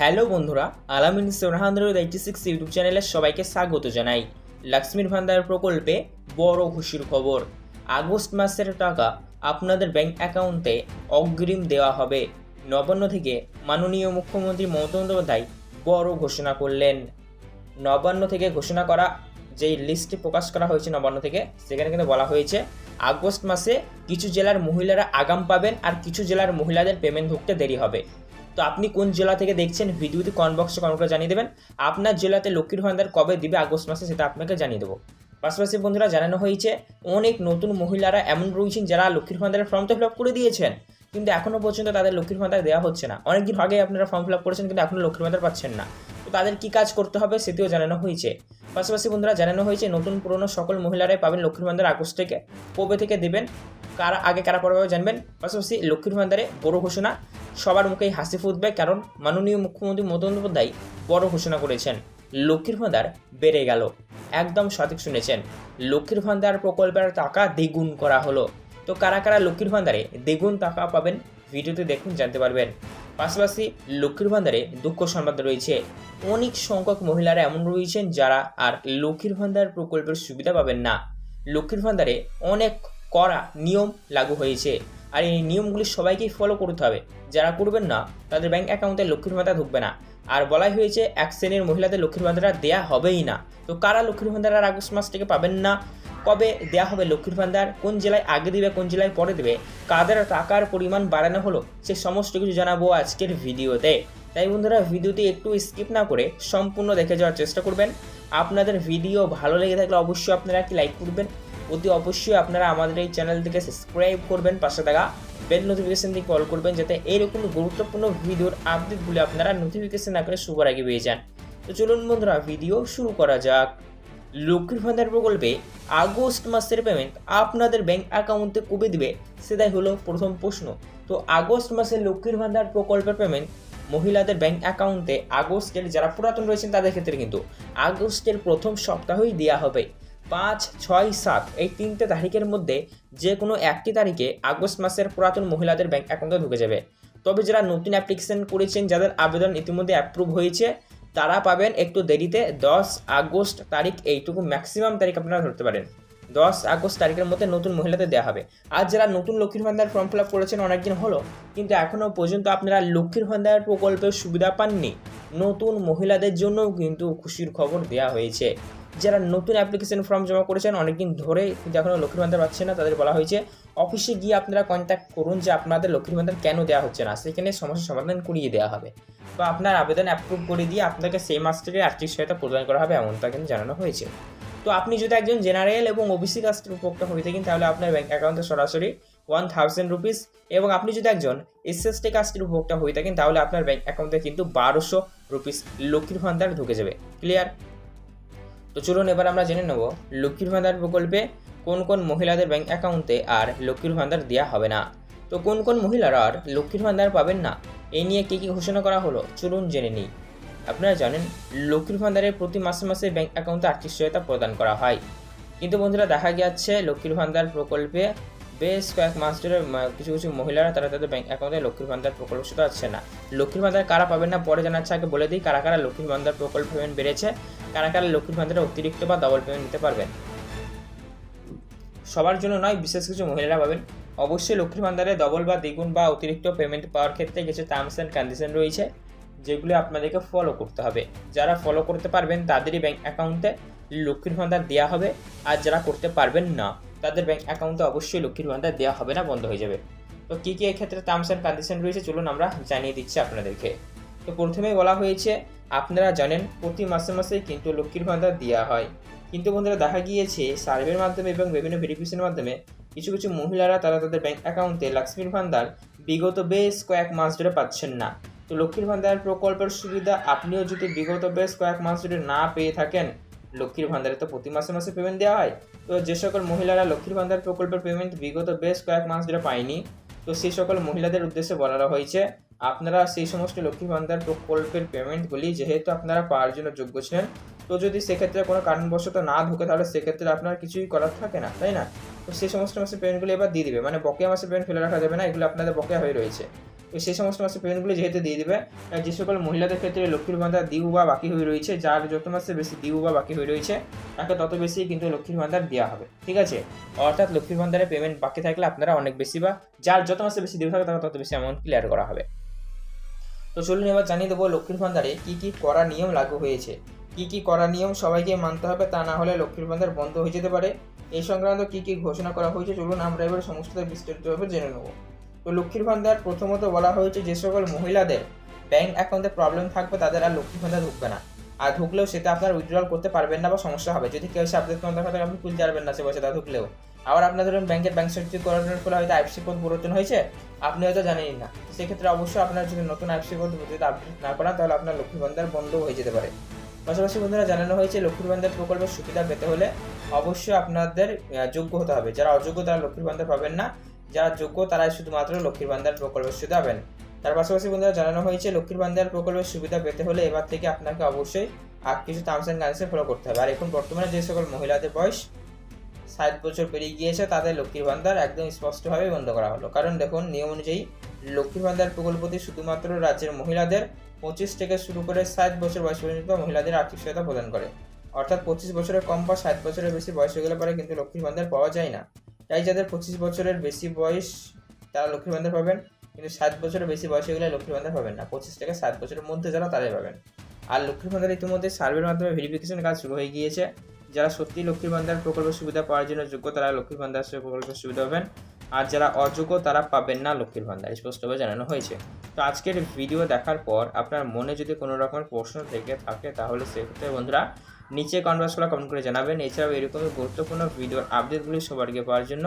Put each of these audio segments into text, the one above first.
Hello বন্ধুরা Alamin seven hundred eighty six YouTube চ্যানেলে সবাইকে স্বাগত জানাই। লক্ষ্মীর ভান্ডার প্রকল্পে বড় খুশির খবর। আগস্ট মাসের টাকা আপনাদের ব্যাংক অ্যাকাউন্টে অগ্রিম দেওয়া হবে। নবান্ন থেকে মাননীয় মুখ্যমন্ত্রী মমতা বন্দ্যোপাধ্যায় বড় ঘোষণা করলেন। নবান্ন থেকে ঘোষণা করা, যেই লিস্টটি প্রকাশ করা হয়েছে নবান্ন থেকে, সেখানে কিন্তু বলা হয়েছে, আগস্ট মাসে কিছু জেলার মহিলারা আগাম পাবেন আর কিছু জেলার মহিলাদের পেমেন্ট ঢুকতে দেরি হবে। তো আপনি কোন জেলা থেকে দেখছেন ভিডিওতে কমেন্ট বক্সে কমেন্ট করে জানিয়ে দেবেন। আপনার জেলাতে লক্ষ্মীর ভান্ডার কবে দিবে আগস্ট মাসে সেটা আপনাকে জানিয়ে দেবো। পাশাপাশি বন্ধুরা জানানো হয়েছে, অনেক নতুন মহিলারা এমন রয়েছেন যারা লক্ষ্মীর ভান্ডারের ফর্ম তো ফিল আপ করে দিয়েছেন। কিন্তু এখনও পর্যন্ত তাদের লক্ষ্মীর ভান্ডার দেওয়া হচ্ছে না। অনেকদিন আগে আপনারা ফর্ম ফিল আপ করেছেন কিন্তু এখনও লক্ষ্মীর ভান্ডার পাচ্ছেন না। তো তাদের কী কাজ করতে হবে সেটিও জানানো হয়েছে। পাশাপাশি বন্ধুরা জানানো হয়েছে, নতুন পুরনো সকল মহিলারাই পাবেন লক্ষ্মীর ভান্ডার আগস্ট থেকে কবে থেকে দেবেন? কারা, আগে কারা পরে পাবে জানবেন। পাশাপাশি লক্ষ্মীর ভান্ডারে বড় ঘোষণা। সবার মুখেই হাসি ফুটবে কারণ মাননীয় মুখ্যমন্ত্রী মমতা বন্দ্যোপাধ্যায় বড় ঘোষণা করেছেন। লক্ষ্মীর ভান্ডার বেড়ে গেল। একদম সঠিক শুনেছেন। লক্ষ্মীর ভান্ডার প্রকল্পের টাকা দ্বিগুণ করা হলো। তো কারা কারা লক্ষ্মীর ভান্ডারে দ্বিগুণ টাকা পাবেন ভিডিওতে দেখুন, জানতে পারবেন। পাশাপাশি লক্ষ্মীর ভান্ডারে দুঃখ সংবাদ রয়েছে। অনেক সংখ্যক মহিলারা এমন রয়েছেন যারা আর লক্ষ্মীর ভান্ডার প্রকল্পের সুবিধা পাবেন না। লক্ষ্মীর ভান্ডারে অনেক কড়া নিয়ম লাগু হয়েছে। আর এই নিয়মগুলি সবাইকেই ফলো করতে হবে। যারা করবেন না, তাদের ব্যাংক অ্যাকাউন্টে লক্ষ্মীর ভাতা ঢুকবে না। আর বলাই হয়েছে, এক শ্রেণির মহিলাদের লক্ষ্মীর ভান্ডার দেয়া হবেই না। তো কারা লক্ষ্মীর ভান্ডার আগস্ট মাস থেকে পাবেন না? কবে দেয়া হবে লক্ষ্মীর ভান্ডার? কোন জেলায় আগে দিবে, কোন জেলায় পরে দেবে? কাদের টাকার পরিমাণ বাড়ানো হলো? সে সমস্ত কিছু জানাব আজকের ভিডিওতে। তাই বন্ধুরা, ভিডিওটি একটু স্কিপ না করে সম্পূর্ণ দেখে যাওয়ার চেষ্টা করবেন। আপনাদের ভিডিও ভালো লেগে থাকলে অবশ্যই আপনারা একটি লাইক করবেন। অতি অবশ্যই আপনারা আমাদের এই চ্যানেলটিকে সাবস্ক্রাইব করবেন, পাশে থাকা বেল নোটিফিকেশন দিয়ে কল করবেন যাতে এইরকম গুরুত্বপূর্ণ ভিডিওর আপডেটগুলি আপনারা নোটিফিকেশন না করে সবার আগে পেয়ে যান। তো চলুন বন্ধুরা ভিডিও শুরু করা যাক। লক্ষ্মীর ভান্ডার প্রকল্পে আগস্ট মাসের পেমেন্ট আপনাদের ব্যাংক অ্যাকাউন্টে কবে দিবে, সেটাই হলো প্রথম প্রশ্ন। তো আগস্ট মাসে লক্ষ্মীর ভান্ডার প্রকল্পের পেমেন্ট মহিলাদের ব্যাংক অ্যাকাউন্টে আগস্টের, যারা পুরাতন রয়েছেন তাদের ক্ষেত্রে কিন্তু আগস্টের প্রথম সপ্তাহেই দেওয়া হবে। পাঁচ, ছয়, সাত এই তিনটে তারিখের মধ্যে যে কোনো একটি তারিখে আগস্ট মাসের পুরাতন মহিলাদের ব্যাঙ্ক অ্যাকাউন্টে ঢুকে যাবে। তবে যারা নতুন অ্যাপ্লিকেশন করেছেন, যাদের আবেদন ইতিমধ্যে অ্যাপ্রুভ হয়েছে, তারা পাবেন একটু দেরিতে দশ আগস্ট তারিখ এইটুকু ম্যাক্সিমাম তারিখ আপনারা ধরতে পারেন। দশ আগস্ট তারিখের মধ্যে নতুন মহিলাদের দেওয়া হবে। আর যারা নতুন লক্ষ্মীর ভান্ডার ফর্ম ফিল আপ করেছেন, অনেকদিন হলো, কিন্তু এখনও পর্যন্ত আপনারা লক্ষ্মীর ভান্ডার প্রকল্পের সুবিধা পাননি। নতুন মহিলাদের জন্যও কিন্তু খুশির খবর দেওয়া হয়েছে। যারা নতুন অ্যাপ্লিকেশন ফর্ম জমা করেছেন, অনেকদিন ধরে কিন্তু এখনও লক্ষ্মীর ভান্ডার পাচ্ছে না, তাদের বলা হয়েছে অফিসে গিয়ে আপনারা কন্ট্যাক্ট করুন যে আপনাদের লক্ষ্মীর ভান্ডার কেন দেওয়া হচ্ছে না, সেখানে সমস্যার সমাধান করিয়ে দেওয়া হবে। তো আপনার আবেদন অ্যাপ্রুভ করে দিয়ে আপনাকে সেই মাস থেকে আর্থিক সহায়তা প্রদান করা হবে এমনটা কিন্তু জানানো হয়েছে। তো আপনি যদি একজন জেনারেল এবং ওবিসি কাস্টের উপভোক্তা হয়ে থাকেন, তাহলে আপনার ব্যাঙ্ক অ্যাকাউন্টে সরাসরি ওয়ান থাউজেন্ড রুপিস এবং আপনি যদি একজন এসএসটি কাস্টের উপভোক্তা হয়ে থাকেন, তাহলে আপনার ব্যাঙ্ক অ্যাকাউন্টে কিন্তু বারোশো রুপিস লক্ষ্মীর ভান্ডার ঢুকে যাবে। ক্লিয়ার তো চলুন এবার আমরা জেনে নেব লক্ষ্মীর ভান্ডার প্রকল্পে কোন কোন মহিলাদের ব্যাংক অ্যাকাউন্টে আর লক্ষ্মীর ভান্ডার দেওয়া হবে না। তো কোন কোন মহিলারা আর লক্ষ্মীর ভান্ডার পাবেন না, এই নিয়ে কী কী ঘোষণা করা হলো চলুন জেনে নিই। আপনারা জানেন, লক্ষ্মীর ভান্ডারে প্রতি মাসে মাসে ব্যাংক অ্যাকাউন্টে আর্থিক সহায়তা প্রদান করা হয়। কিন্তু বন্ধুরা, দেখা গেছে লক্ষ্মীর ভান্ডার প্রকল্পে বেশ কয়েক মাস ধরে কিছু কিছু মহিলারা তারা তাদের ব্যাংক অ্যাকাউন্টে লক্ষ্মীর ভান্ডার প্রকল্প শুধু আসছে না। লক্ষ্মীর ভান্ডার কারা পাবেন না পরে জানাচ্ছে আগে বলে দিই, কারা কারা লক্ষ্মীর ভান্ডার প্রকল্প পেমেন্ট বেড়েছে, কারা কারা লক্ষ্মীর ভান্ডারে অতিরিক্ত বা ডবল পেমেন্ট নিতে পারবেন। সবার জন্য নয়, বিশেষ কিছু মহিলারা পাবেন। অবশ্যই লক্ষ্মীর ভান্ডারে ডবল বা দ্বিগুণ বা অতিরিক্ত পেমেন্ট পাওয়ার ক্ষেত্রে কিছু টার্মস অ্যান্ড কন্ডিশন রয়েছে, যেগুলো আপনাদেরকে ফলো করতে হবে। যারা ফলো করতে পারবেন, তাদেরই ব্যাংক অ্যাকাউন্টে লক্ষ্মীর ভান্ডার দেওয়া হবে, আর যারা করতে পারবেন না। তাদের ব্যাংক অ্যাকাউন্টে অবশ্যই লক্ষ্মীর ভান্ডার দেওয়া হবে না, বন্ধ হয়ে যাবে। তো কী কী এক্ষেত্রে টার্মস অ্যান্ড কন্ডিশন রয়েছে চলুন আমরা জানিয়ে দিচ্ছি আপনাদেরকে। তো প্রথমেই বলা হয়েছে, আপনারা জানেন প্রতি মাসে মাসেই কিন্তু লক্ষ্মীর ভান্ডার দেওয়া হয়। কিন্তু বন্ধুরা, দেখা গিয়েছে সার্ভের মাধ্যমে এবং বিভিন্ন ভেরিফিকেশনের মাধ্যমে কিছু কিছু মহিলারা তারা তাদের ব্যাংক অ্যাকাউন্টে লক্ষ্মীর ভান্ডার বিগত বেশ কয়েক মাস ধরে পাচ্ছেন না। তো লক্ষ্মীর ভান্ডার প্রকল্পের সুবিধা আপনিও যদি বিগত বেশ কয়েক মাস ধরে না পেয়ে থাকেন লক্ষ্মীর ভান্ডারে তো প্রতি মাসে মাসে পেমেন্ট দেওয়া হয়। তো যে সকল মহিলারা লক্ষ্মীর ভান্ডার প্রকল্পের পেমেন্ট বিগত বেশ কয়েক মাস ধরে পায়নি, তো সেই সকল মহিলাদের উদ্দেশ্যে বলা হয়েছে, আপনারা সেই সমস্ত লক্ষ্মীর ভান্ডার প্রকল্পের পেমেন্টগুলি যেহেতু আপনারা পাওয়ার জন্য যোগ্য ছিলেন, তো যদি সেক্ষেত্রে কোনো কারণবশত না ঢুকে তাহলে সেক্ষেত্রে আপনার কিছুই করার থাকে না, তাই না? তো সেই সমস্ত মাসে পেমেন্টগুলি এবার দিয়ে দিবে মানে বকেয়া মাসে পেমেন্ট ফেলে রাখা যাবে না, এগুলো আপনাদের বকেয়া হয়ে রয়েছে। সেই সমস্ত মাসে পেমেন্টগুলো যেহেতু দিয়ে দেবে যে সকল মহিলাদের ক্ষেত্রে লক্ষ্মীর ভান্ডার দিউ বা বাকি হয়ে রয়েছে, যার যত মাসে বেশি দিউ বা বাকি হয়ে রয়েছে, তাকে তত বেশি কিন্তু লক্ষ্মীর ভান্ডার দেওয়া হবে, ঠিক আছে? অর্থাৎ লক্ষ্মীর ভান্ডারে পেমেন্ট বাকি থাকলে আপনারা অনেক বেশি বা যার যত মাসে বেশি দিউ থাকে তাকে তত বেশি অ্যামাউন্ট ক্লিয়ার করা হবে। তো চলুন এবার জানিয়ে দেবো লক্ষ্মীর ভান্ডারে কী কী করা নিয়ম লাগু হয়েছে। কী কী করা নিয়ম সবাইকে মানতে হবে, তা না হলে লক্ষ্মীর ভান্ডার বন্ধ হয়ে যেতে পারে। এই সংক্রান্ত কী কী ঘোষণা করা হয়েছে, চলুন আমরা এবার সমস্ত বিস্তারিতভাবে জেনে নেব। তো লক্ষ্মীর ভান্ডার প্রথমত বলা হয়েছে যে সকল মহিলাদের ব্যাংক অ্যাকাউন্টে প্রবলেম থাকবে, তাদের আর লক্ষ্মীর ভান্ডার ঢুকবে না। আর ঢুকলেও সেটা আপনার উইথড্রল করতে পারবেন না বা সমস্যা হবে। যদি কেউ আপডেট কোনো দেখা থাকে আপনি তুলতে পারবেন না সে বসে তা ঢুকলেও। আবার আপনার ধরুন ব্যাংকের ব্যাংক সার্টিফিকেট করানোর ফলে হয়তো আইএফসি কোড পরিবর্তন হয়েছে আপনি হয়তো জানেনই না। সেক্ষেত্রে অবশ্যই আপনার যদি নতুন আইএফসি কোড যদি আপডেট না করান, তাহলে আপনার লক্ষ্মীর ভান্ডার বন্ধ হয়ে যেতে পারে। পাশাপাশি বন্ধুরা, জানানো হয়েছে লক্ষ্মীর ভান্ডার প্রকল্পের সুবিধা পেতে হলে অবশ্যই আপনাদের যোগ্য হতে হবে। যারা অযোগ্য তারা লক্ষ্মীর ভান্ডার পাবেন না। যারা যোগ্য, তারাই শুধুমাত্র লক্ষ্মীর ভান্ডার প্রকল্পের সুবিধা পাবেন। তার পাশাপাশি বন্ধুরা, জানানো হয়েছে, লক্ষ্মীর ভান্ডার প্রকল্পের সুবিধা পেতে হলে এবার থেকে আপনাকে অবশ্যই আর কিছু টার্মস অ্যান্ড কন্ডিশন ফলো করতে হবে। আর এখন বর্তমানে যে সকল মহিলাদের বয়স ষাট বছর পেরিয়ে গিয়েছে, তাদের লক্ষ্মীর ভান্ডার একদম স্পষ্টভাবে বন্ধ করা হলো। কারণ দেখুন, নিয়ম অনুযায়ী লক্ষ্মীর ভান্ডার প্রকল্পটি শুধুমাত্র রাজ্যের মহিলাদের পঁচিশ থেকে শুরু করে ষাট বছর বয়স পর্যন্ত মহিলাদের আর্থিক সহায়তা প্রদান করে। অর্থাৎ পঁচিশ বছরের কম বা ষাট বছরের বেশি বয়স হয়ে গেলে পরে কিন্তু লক্ষ্মীর ভান্ডার পাওয়া যায় না। তাই যাদের পঁচিশ বছরের বেশি বয়স, তারা লক্ষ্মীর ভান্ডার পাবেন। কিন্তু সাত বছরের বেশি বয়স গেলে লক্ষ্মীর ভান্ডার পাবেন না। পঁচিশ থেকে ষাট বছরের মধ্যে যারা, তারাই পাবেন। আর লক্ষ্মীর ভান্ডার ইতিমধ্যে সার্ভের মাধ্যমে ভেরিফিকেশন কাজ শুরু হয়ে গিয়েছে। যারা সত্যি লক্ষ্মীর ভান্ডার প্রকল্পের সুবিধা পাওয়ার জন্য যোগ্য, তারা লক্ষ্মীর ভান্ডার প্রকল্পের সুবিধা পাবেন। আর যারা অযোগ্য, তারা পাবেন না লক্ষ্মীর ভান্ডার স্পষ্টভাবে জানানো হয়েছে। তো আজকের ভিডিও দেখার পর আপনার মনে যদি কোনো রকমের প্রশ্ন থেকে থাকে, তাহলে সেক্ষেত্রে বন্ধুরা নিচে কনভার্স করা কমেন্ট করে জানাবেন। এছাড়াও এরকমই গুরুত্বপূর্ণ ভিডিওর আপডেটগুলি সবার আগে পাওয়ার জন্য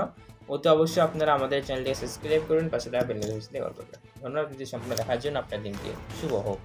অতি অবশ্যই আপনারা আমাদের চ্যানেলটি সাবস্ক্রাইব করুন, পাশে থাকা বেল আইকনটি ধন্যবাদ ভিডিও সম্পূর্ণ দেখার জন্য আপনার দিনটি শুভ হোক।